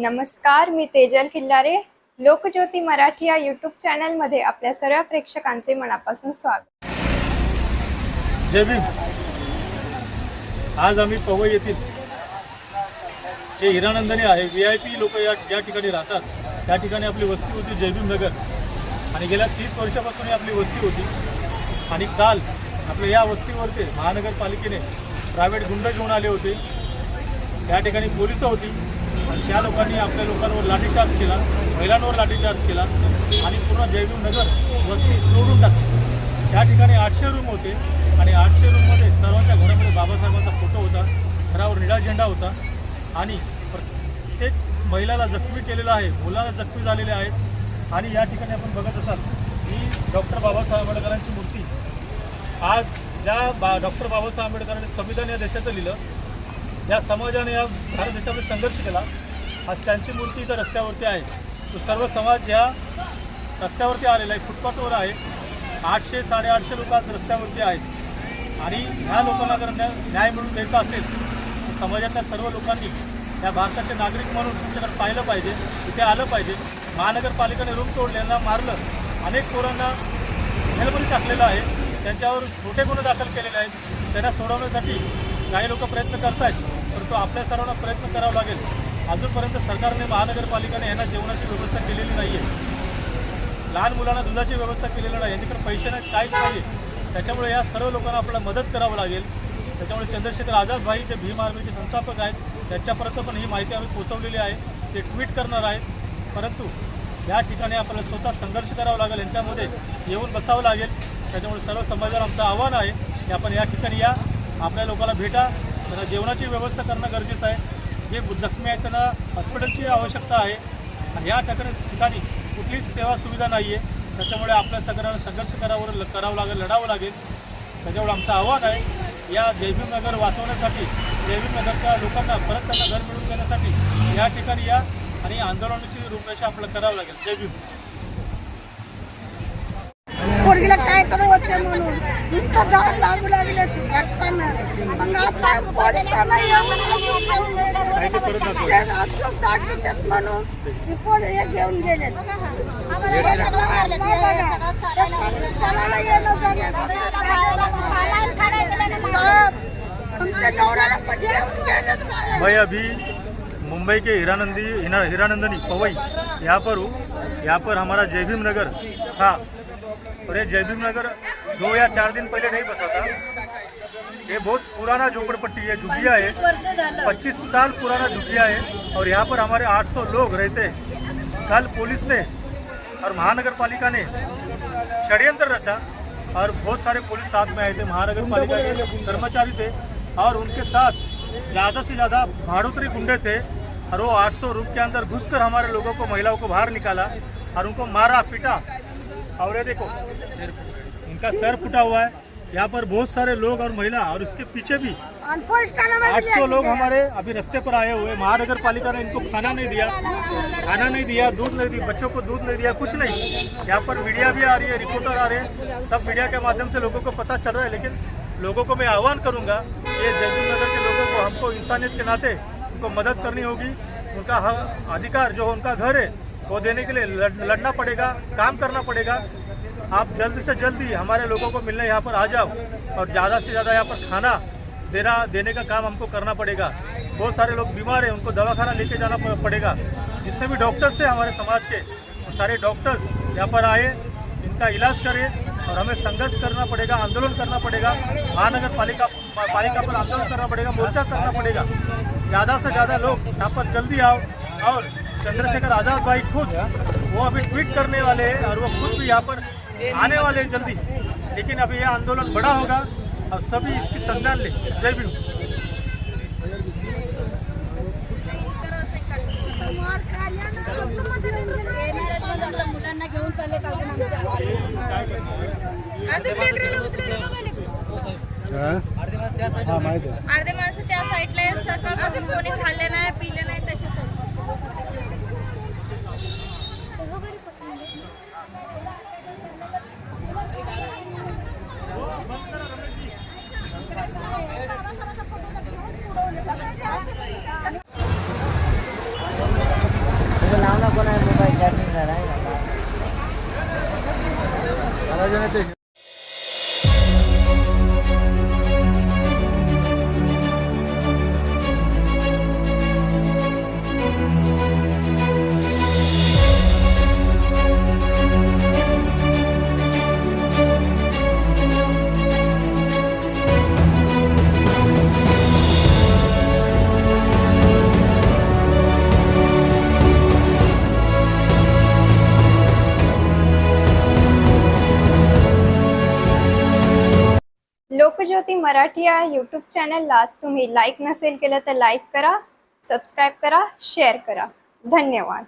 नमस्कार मी तेजल किल्लारे लोकज्योती मराठी या यूट्यूब चॅनलमध्ये आपल्या सर्व प्रेक्षकांचे मनापासून स्वागत. जय भीम. आज आम्ही पवई येथील जे हिरानंदनी आहे व्ही आय पी लोक या ज्या ठिकाणी राहतात त्या ठिकाणी आपली वस्ती होती जयभीम नगर. आणि गेल्या तीस वर्षापासून ही आपली वस्ती होती. आणि काल आपल्या या वस्तीवरती महानगरपालिकेने प्रायव्हेट गुंड घेऊन आले होते. त्या ठिकाणी पोलिसं होती. आणि त्या लोकांनी आपल्या लोकांवर लाठीचार्ज केला महिलांवर लाठीचार्ज केला आणि पूर्ण जयभीम नगर वस्ती तोडून टाकली. त्या ठिकाणी आठशे रूम होते आणि आठशे रूममध्ये सर्वांच्या घरामध्ये बाबासाहेबांचा फोटो होता घरावर निळा झेंडा होता आणि प्रत्येक महिलाला जखमी केलेला आहे मुलाला जखमी झालेले आहेत. आणि या ठिकाणी आपण बघत असाल की डॉक्टर बाबासाहेब आंबेडकरांची मूर्ती. आज ज्या बा डॉक्टर बाबासाहेब आंबेडकरांनी संविधान या देशाचं लिहिलं. या समाजाने या भारत देशामध्ये संघर्ष केला. आज त्यांची मूर्ती इथं रस्त्यावरती आहे. तो सर्व समाज या रस्त्यावरती आलेला आहे. फुटपाथवर आहे. आठशे साडेआठशे लोक आज रस्त्यावरती आहेत. आणि ह्या लोकांना जर न्याय न्याय मिळून द्यायचा असेल तर समाजातल्या सर्व लोकांनी या भारताचे नागरिक म्हणून तुमच्याकडे पाहिलं पाहिजे. इथे आलं पाहिजे. महानगरपालिकेने रूम तोडल्यांना मारलं. अनेक पोरांना जेलमध्ये टाकलेलं आहे. त्यांच्यावर मोठे गुन्हे दाखल केलेले आहेत. त्यांना सोडवण्यासाठी काही लोक प्रयत्न करत आहेत परंतु आपल्या सर्वांना प्रयत्न करावा लागेल. अजूनपर्यंत सरकारने महानगरपालिकेने यांना जेवणाची व्यवस्था केलेली नाही आहे लहान मुलांना दुधाची व्यवस्था केलेली नाही. यांच्याकडे पैसे काय काहीच नाही त्याच्यामुळे या सर्व लोकांना आपल्याला मदत करावं लागेल. त्याच्यामुळे चंद्रशेखर आझाद भाई जे भीम आर्मीचे संस्थापक आहेत. त्यांच्यापर्यंत पण ही माहिती आम्ही पोचवलेली आहे. ते ट्विट करणार आहेत. परंतु या ठिकाणी आपल्याला स्वतः संघर्ष करावा लागेल. यांच्यामध्ये येऊन बसावं लागेल. त्याच्यामुळे सर्व समाजाला आमचं आव्हान आहे की आपण या ठिकाणी या. आपल्या लोकांना भेटा. त्यांना जेवणाची व्यवस्था करणं गरजेचं आहे. जे जखमी आहेत त्यांना हॉस्पिटलची आवश्यकता आहे. आणि या ठिकाणी ठिकाणी कुठलीच सेवा सुविधा नाही आहे त्याच्यामुळे आपल्या सगळ्यांना संघर्ष करावं करावं लागेल लढावं लागेल. त्याच्यामुळे आमचं आव्हान आहे या जयभीम नगर वाचवण्यासाठी जयभीम नगरच्या लोकांना परत त्यांना घर मिळवून देण्यासाठी या ठिकाणी या आणि आंदोलनाची रूपरेषा आपल्याला करावं लागेल. जय भीम पोरगीला काय करू होते म्हणून. नुसतं जाऊन लागू लागले रक्तानं मग आता पोलिसांना येऊन घेऊन गेले. दाखवतात म्हणून. ती हे घेऊन गेलेत. येणं मैं अभी मुंबई के हीरानंदी हीरानंदनी पवई यहाँ पर हूँ। यहाँ पर हमारा जय भीम नगर था। और ये जयभीम नगर दो या चार दिन पहले नहीं बसा था। ये बहुत पुराना झोपड़पट्टी है झुगिया है। पच्चीस साल पुराना झुगिया है और यहाँ पर हमारे 800 लोग रहते हैं। कल पुलिस ने और महानगर पालिका ने षड्यंत्र रचा और बहुत सारे पुलिस साथ में आए थे महानगर पालिका के कर्मचारी थे और उनके साथ ज़्यादा से ज़्यादा भाड़ोतरी गुंडे थे और वो 800 रूम के अंदर घुसकर हमारे लोगों को महिलाओं को बाहर निकाला और उनको मारा पीटा। और ये देखो इनका सर फुटा हुआ है। यहाँ पर बहुत सारे लोग और महिला और इसके पीछे भी आणि पोलीस ठाण्यामध्ये आठ सौ लोग हमारे अभी रास्ते पर आए हुए। महानगर पालिका ने इनको खाना नहीं दिया खाना नहीं दिया दूध नहीं दिया बच्चों को दूध नहीं दिया कुछ नहीं। यहाँ पर मीडिया भी आ रही है रिपोर्टर आ रहे हैं। सब मीडिया के माध्यम से लोगों को पता चल रहा है लेकिन लोगों को मैं आह्वान करूँगा ये जयपुर नगर के लोगों को हमको इंसानियत के नाते उनको मदद करनी होगी। उनका अधिकार जो उनका घर है वो देने के लिए लड़- लड़ना पड़ेगा, काम करना पड़ेगा। आप जल्द से जल्दी हमारे लोगों को मिलने यहाँ पर आ जाओ और ज़्यादा से ज़्यादा यहाँ पर खाना देना, देने का काम हमको करना पड़ेगा। बहुत सारे लोग बीमार हैं, उनको दवाखाना लेके जाना पड़ेगा। जितने भी डॉक्टर्स हैं हमारे समाज के, वो सारे डॉक्टर्स यहाँ पर आए, इनका इलाज करें और हमें संघर्ष करना पड़ेगा, आंदोलन करना पड़ेगा। महानगर पालिका पालिका पर आंदोलन करना पड़ेगा, मोर्चा करना पड़ेगा। ज़्यादा से ज़्यादा लोग यहाँ पर जल्दी आओ और चंद्रशेखर आज़ाद भाई खुद वो अभी ट्वीट करने वाले हैं और वो खुद भी यहाँ पर आने वाले हैं जल्दी। लेकिन अभी ये आंदोलन बड़ा होगा और सभी इसकी संज्ञान ले। जय भीम। बघायला अर्धे माणसं त्या साईडला अजून कोणी खाल्ले नाही पिले नाही कोणा मोबाईल चार्जिंग आहे ना. लोकज्योती मराठी या यूट्यूब चॅनलला तुम्ही लाईक नसेल केलं तर लाईक करा सबस्क्राईब करा शेअर करा. धन्यवाद.